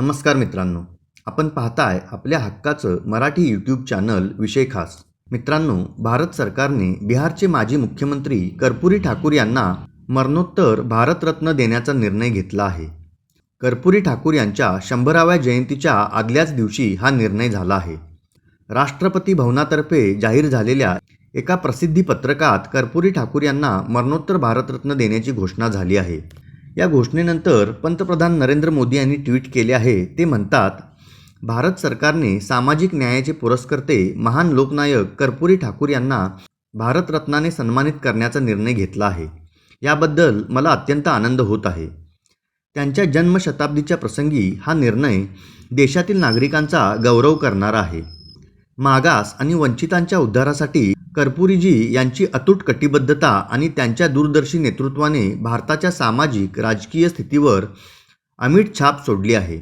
नमस्कार मित्रांनो आपण पाहताय आपल्या हक्काचं मराठी यूट्यूब चॅनल विषय खास. मित्रांनो भारत सरकारने बिहारचे माजी मुख्यमंत्री कर्पुरी ठाकूर यांना मरणोत्तर भारतरत्न देण्याचा निर्णय घेतला आहे. कर्पुरी ठाकूर यांच्या शंभराव्या जयंतीच्या आदल्याच दिवशी हा निर्णय झाला आहे. राष्ट्रपती भवनातर्फे जाहीर झालेल्या एका प्रसिद्धी पत्रकात कर्पुरी ठाकूर यांना मरणोत्तर भारतरत्न देण्याची घोषणा झाली आहे. या घोषणेनंतर पंतप्रधान नरेंद्र मोदी यांनी ट्विट केले आहे. ते म्हणतात भारत सरकारने सामाजिक न्यायाचे पुरस्कर्ते महान लोकनायक कर्पुरी ठाकूर यांना भारतरत्नाने सन्मानित करण्याचा निर्णय घेतला आहे. याबद्दल मला अत्यंत आनंद होत आहे. त्यांच्या जन्मशताब्दीच्या प्रसंगी हा निर्णय देशातील नागरिकांचा गौरव करणारा आहे. मागास आणि वंचितांच्या उद्धारासाठी कर्पुरीजी यांची अतूट कटिबद्धता आणि त्यांच्या दूरदर्शी नेतृत्वाने भारताच्या सामाजिक राजकीय स्थितीवर अमिट छाप सोडली आहे.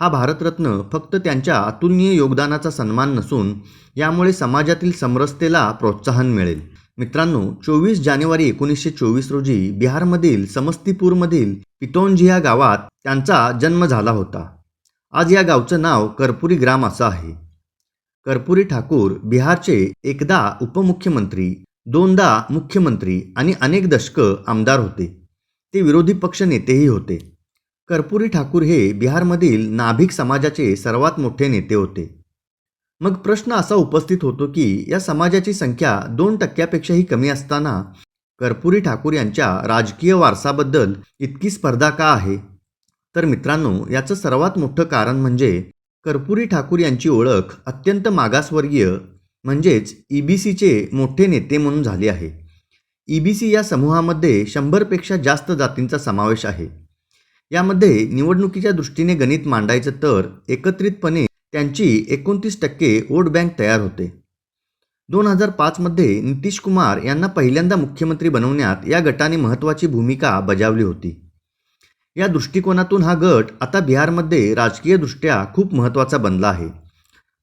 हा भारतरत्न फक्त त्यांच्या अतुलनीय योगदानाचा सन्मान नसून यामुळे समाजातील समरसतेला प्रोत्साहन मिळेल. मित्रांनो चोवीस जानेवारी एकोणीसशे चोवीस रोजी बिहारमधील समस्तीपूरमधील पितोंजी या गावात त्यांचा जन्म झाला होता. आज या गावचं नाव कर्पुरी ग्राम असं आहे. कर्पुरी ठाकूर बिहारचे एकदा उपमुख्यमंत्री दोनदा मुख्यमंत्री आणि अनेक दशकं आमदार होते. ते विरोधी पक्ष नेतेही होते. कर्पुरी ठाकूर हे बिहारमधील नाभिक समाजाचे सर्वात मोठे नेते होते. मग प्रश्न असा उपस्थित होतो की या समाजाची संख्या दोन टक्क्यापेक्षाही कमी असताना कर्पुरी ठाकूर यांच्या राजकीय वारसाबद्दल इतकी स्पर्धा का आहे? तर मित्रांनो याचं सर्वात मोठं कारण म्हणजे कर्पुरी ठाकूर यांची ओळख अत्यंत मागासवर्गीय म्हणजेच ई बी सीचे मोठे नेते म्हणून झाले आहे. ई बी सी या समूहामध्ये शंभरपेक्षा जास्त जातींचा समावेश आहे. यामध्ये निवडणुकीच्या दृष्टीने गणित मांडायचं तर एकत्रितपणे त्यांची एकोणतीस टक्के वोट बँक तयार होते. दोन हजार पाचमध्ये नितीश कुमार यांना पहिल्यांदा मुख्यमंत्री बनवण्यात या गटाने महत्त्वाची भूमिका बजावली होती. या दृष्टिकोनातून हा गट आता बिहारमध्ये राजकीयदृष्ट्या खूप महत्त्वाचा बनला आहे.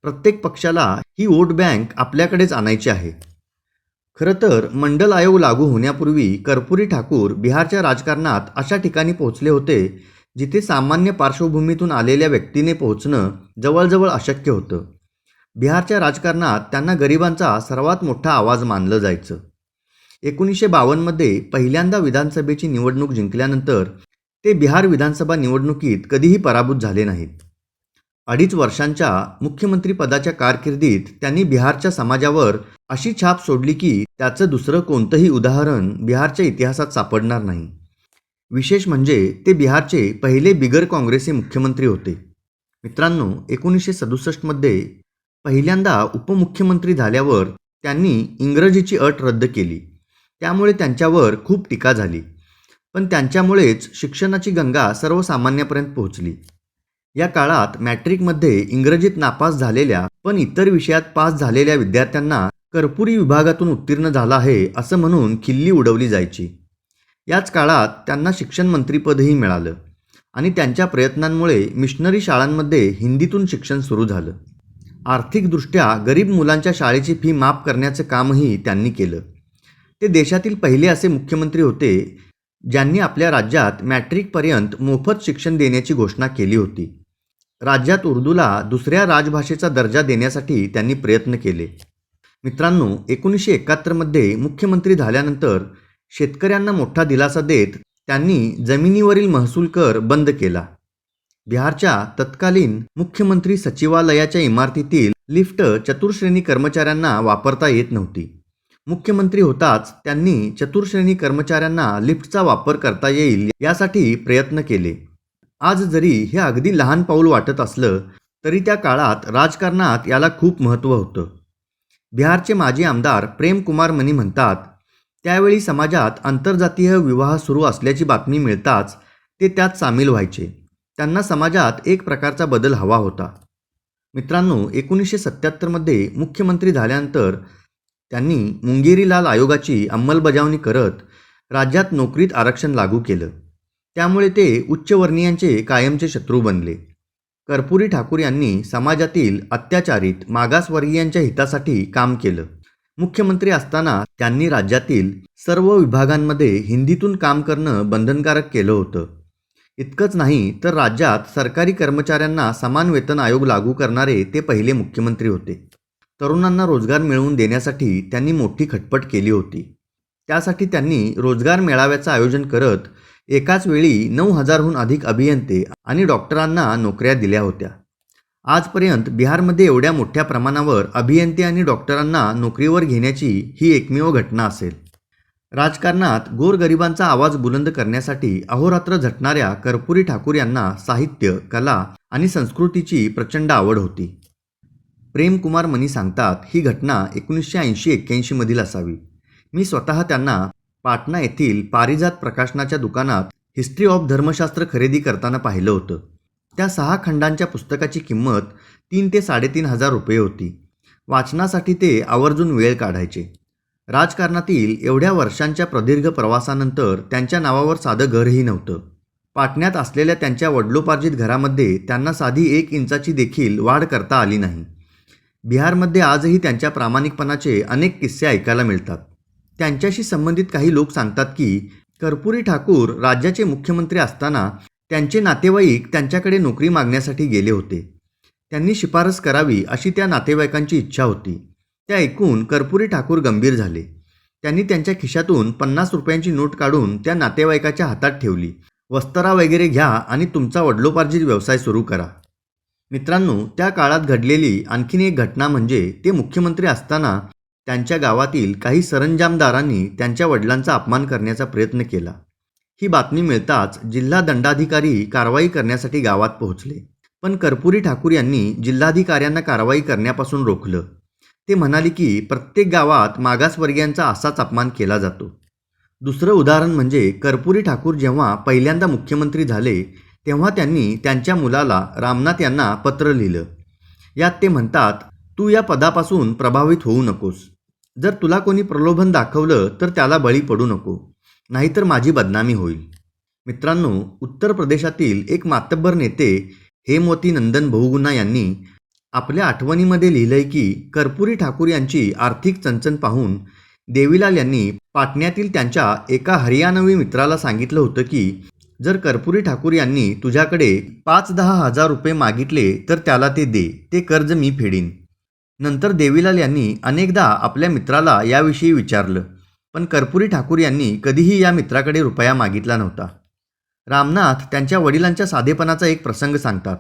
प्रत्येक पक्षाला ही वोट बँक आपल्याकडेच आणायची आहे. खरं तर मंडल आयोग लागू होण्यापूर्वी कर्पुरी ठाकूर बिहारच्या राजकारणात अशा ठिकाणी पोहोचले होते जिथे सामान्य पार्श्वभूमीतून आलेल्या व्यक्तीने पोहोचणं जवळजवळ अशक्य होतं. बिहारच्या राजकारणात त्यांना गरिबांचा सर्वात मोठा आवाज मानलं जायचं. एकोणीसशे बावन्नमध्ये पहिल्यांदा विधानसभेची निवडणूक जिंकल्यानंतर ते बिहार विधानसभा निवडणुकीत कधीही पराभूत झाले नाहीत. अडीच वर्षांच्या मुख्यमंत्रीपदाच्या कारकिर्दीत त्यांनी बिहारच्या समाजावर अशी छाप सोडली की त्याचं दुसरं कोणतंही उदाहरण बिहारच्या इतिहासात सापडणार नाही. विशेष म्हणजे ते बिहारचे पहिले बिगर काँग्रेसी मुख्यमंत्री होते. मित्रांनो एकोणीसशे सदुसष्टमध्ये पहिल्यांदा उपमुख्यमंत्री झाल्यावर त्यांनी इंग्रजीची अट रद्द केली. त्यामुळे त्यांच्यावर खूप टीका झाली. पण त्यांच्यामुळेच शिक्षणाची गंगा सर्वसामान्यापर्यंत पोहोचली. या काळात मॅट्रिकमध्ये इंग्रजीत नापास झालेल्या पण इतर विषयात पास झालेल्या विद्यार्थ्यांना कर्पुरी विभागातून उत्तीर्ण झाला आहे असं म्हणून खिल्ली उडवली जायची. याच काळात त्यांना शिक्षण मंत्रीपदही मिळालं आणि त्यांच्या प्रयत्नांमुळे मिशनरी शाळांमध्ये हिंदीतून शिक्षण सुरू झालं. आर्थिकदृष्ट्या गरीब मुलांच्या शाळेची फी माफ करण्याचं कामही त्यांनी केलं. ते देशातील पहिले असे मुख्यमंत्री होते ज्यांनी आपल्या राज्यात मॅट्रिकपर्यंत मोफत शिक्षण देण्याची घोषणा केली होती. राज्यात उर्दूला दुसऱ्या राजभाषेचा दर्जा देण्यासाठी त्यांनी प्रयत्न केले. मित्रांनो एकोणीसशे एकाहत्तरमध्ये मुख्यमंत्री झाल्यानंतर शेतकऱ्यांना मोठा दिलासा देत त्यांनी जमिनीवरील महसूल कर बंद केला. बिहारच्या तत्कालीन मुख्यमंत्री सचिवालयाच्या इमारतीतील लिफ्ट चतुर्श्रेणी कर्मचाऱ्यांना वापरता येत नव्हती. मुख्यमंत्री होताच त्यांनी चतुर्श्रेणी कर्मचाऱ्यांना लिफ्टचा वापर करता येईल यासाठी प्रयत्न केले. आज जरी हे अगदी लहान पाऊल वाटत असलं तरी त्या काळात राजकारणात याला खूप महत्त्व होतं. बिहारचे माजी आमदार प्रेम कुमार मनी म्हणतात त्यावेळी समाजात आंतरजातीय विवाह सुरू असल्याची बातमी मिळताच ते त्यात सामील व्हायचे. त्यांना समाजात एक प्रकारचा बदल हवा होता. मित्रांनो एकोणीसशे सत्त्याहत्तरमध्ये मुख्यमंत्री झाल्यानंतर त्यांनी मुंगेरीलाल आयोगाची अंमलबजावणी करत राज्यात नोकरीत आरक्षण लागू केलं. त्यामुळे ते उच्चवर्णीयांचे कायमचे शत्रू बनले. कर्पुरी ठाकूर यांनी समाजातील अत्याचारित मागासवर्गीयांच्या हितासाठी काम केलं. मुख्यमंत्री असताना त्यांनी राज्यातील सर्व विभागांमध्ये हिंदीतून काम करणं बंधनकारक केलं होतं. इतकंच नाही तर राज्यात सरकारी कर्मचाऱ्यांना समान वेतन आयोग लागू करणारे ते पहिले मुख्यमंत्री होते. तरुणांना रोजगार मिळवून देण्यासाठी त्यांनी मोठी खटपट केली होती. त्यासाठी त्यांनी रोजगार मेळाव्याचं आयोजन करत एकाच वेळी नऊ हजारहून अधिक अभियंते आणि डॉक्टरांना नोकऱ्या दिल्या होत्या. आजपर्यंत बिहारमध्ये एवढ्या मोठ्या प्रमाणावर अभियंते आणि डॉक्टरांना नोकरीवर घेण्याची ही एकमेव घटना असेल. राजकारणात गोरगरिबांचा आवाज बुलंद करण्यासाठी अहोरात्र झटणाऱ्या कर्पुरी ठाकूर यांना साहित्य कला आणि संस्कृतीची प्रचंड आवड होती. प्रेमकुमार मनी सांगतात ही घटना एकोणीसशे ऐंशी एक्क्याऐंशीमधील असावी. मी स्वतः त्यांना पाटणा येथील पारिजात प्रकाशनाच्या दुकानात हिस्ट्री ऑफ धर्मशास्त्र खरेदी करताना पाहिलं होतं. त्या सहा खंडांच्या पुस्तकाची किंमत तीन ते साडेतीन हजार रुपये होती. वाचनासाठी ते आवर्जून वेळ काढायचे. राजकारणातील एवढ्या वर्षांच्या प्रदीर्घ प्रवासानंतर त्यांच्या नावावर साधं घरही नव्हतं. पाटण्यात असलेल्या त्यांच्या वडलोपार्जित घरामध्ये त्यांना साधी एक इंचाची देखील वाढ करता आली नाही. बिहारमध्ये आजही त्यांच्या प्रामाणिकपणाचे अनेक किस्से ऐकायला मिळतात. त्यांच्याशी संबंधित काही लोक सांगतात की कर्पुरी ठाकूर राज्याचे मुख्यमंत्री असताना त्यांचे नातेवाईक त्यांच्याकडे नोकरी मागण्यासाठी गेले होते. त्यांनी शिफारस करावी अशी त्या नातेवाईकांची इच्छा होती. त्या ऐकून कर्पुरी ठाकूर गंभीर झाले. त्यांनी त्यांच्या खिशातून पन्नास रुपयांची नोट काढून त्या नातेवाईकाच्या हातात ठेवली. वस्तरा वगैरे घ्या आणि तुमचा वडलोपार्जित व्यवसाय सुरू करा. मित्रांनो त्या काळात घडलेली आणखीन एक घटना म्हणजे ते मुख्यमंत्री असताना त्यांच्या गावातील काही सरंजामदारांनी त्यांच्या वडिलांचा अपमान करण्याचा प्रयत्न केला. ही बातमी मिळताच जिल्हा दंडाधिकारी कारवाई करण्यासाठी गावात पोहोचले. पण कर्पुरी ठाकूर यांनी जिल्हाधिकाऱ्यांना कारवाई करण्यापासून रोखलं. ते म्हणाले की प्रत्येक गावात मागासवर्गीयांचा असाच अपमान केला जातो. दुसरं उदाहरण म्हणजे कर्पुरी ठाकूर जेव्हा पहिल्यांदा मुख्यमंत्री झाले तेव्हा त्यांनी त्यांच्या मुलाला रामनाथ यांना पत्र लिहिलं. यात ते म्हणतात तू या पदापासून प्रभावित होऊ नकोस. जर तुला कोणी प्रलोभन दाखवलं तर त्याला बळी पडू नको. नाहीतर माझी बदनामी होईल. मित्रांनो उत्तर प्रदेशातील एक मातब्बर नेते हेमवती नंदन बहुगुणा यांनी आपल्या आठवणीमध्ये लिहिलंय की कर्पुरी ठाकूर यांची आर्थिक चणचण पाहून देवीलाल यांनी पाटण्यातील त्यांच्या एका हरियाणवी मित्राला सांगितलं होतं की जर कर्पुरी ठाकूर यांनी तुझ्याकडे पाच दहा हजार रुपये मागितले तर त्याला ते दे ते कर्ज मी फेडीन. नंतर देवीलाल यांनी अनेकदा आपल्या मित्राला याविषयी विचारलं पण कर्पुरी ठाकूर यांनी कधीही या मित्राकडे रुपया मागितला नव्हता. रामनाथ त्यांच्या वडिलांच्या साधेपणाचा एक प्रसंग सांगतात.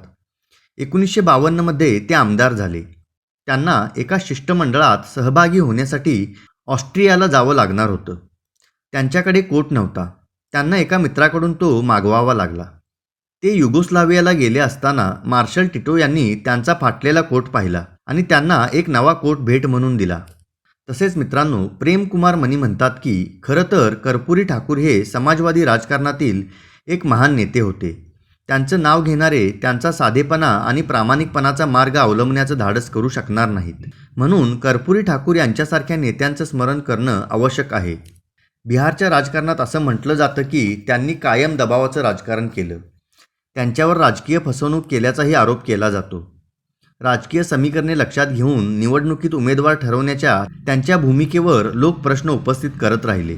एकोणीसशे बावन्नमध्ये ते आमदार झाले. त्यांना एका शिष्टमंडळात सहभागी होण्यासाठी ऑस्ट्रियाला जावं लागणार होतं. त्यांच्याकडे कोट नव्हता. त्यांना एका मित्राकडून तो मागवावा लागला. ते युगोस्लावियाला गेले असताना मार्शल टिटो यांनी त्यांचा फाटलेला कोट पाहिला आणि त्यांना एक नवा कोट भेट म्हणून दिला. तसेच मित्रांनो प्रेमकुमार मनी म्हणतात की खरं तर कर्पुरी ठाकूर हे समाजवादी राजकारणातील एक महान नेते होते. त्यांचं नाव घेणारे त्यांचा साधेपणा आणि प्रामाणिकपणाचा मार्ग अवलंबण्याचं धाडस करू शकणार नाहीत. म्हणून कर्पुरी ठाकूर यांच्यासारख्या नेत्यांचं स्मरण करणं आवश्यक आहे. बिहारच्या राजकारणात असं म्हटलं जातं की त्यांनी कायम दबावाचं राजकारण केलं. त्यांच्यावर राजकीय फसवणूक केल्याचाही आरोप केला जातो. राजकीय समीकरणे लक्षात घेऊन निवडणुकीत उमेदवार ठरवण्याच्या त्यांच्या भूमिकेवर लोक प्रश्न उपस्थित करत राहिले.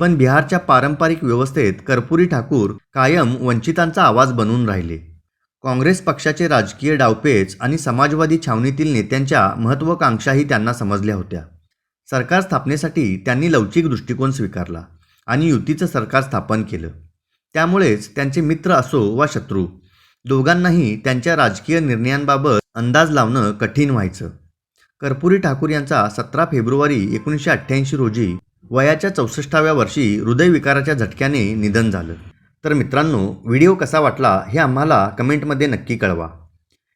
पण बिहारच्या पारंपरिक व्यवस्थेत कर्पुरी ठाकूर कायम वंचितांचा आवाज बनून राहिले. काँग्रेस पक्षाचे राजकीय डावपेच आणि समाजवादी छावणीतील नेत्यांच्या महत्त्वाकांक्षाही त्यांना समजल्या होत्या. सरकार स्थापनेसाठी त्यांनी लवचिक दृष्टिकोन स्वीकारला आणि युतीचं सरकार स्थापन केलं. त्यामुळेच त्यांचे मित्र असो वा शत्रू दोघांनाही त्यांच्या राजकीय निर्णयांबाबत अंदाज लावणं कठीण व्हायचं. कर्पुरी ठाकूर यांचा सतरा फेब्रुवारी एकोणीसशे अठ्ठ्याऐंशी रोजी वयाच्या चौसष्टाव्या वर्षी हृदयविकाराच्या झटक्याने निधन झालं. तर मित्रांनो व्हिडिओ कसा वाटला हे आम्हाला कमेंटमध्ये नक्की कळवा.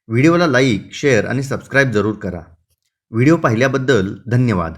व्हिडिओला लाईक शेअर आणि सबस्क्राईब जरूर करा. व्हिडिओ पाहिल्याबद्दल धन्यवाद.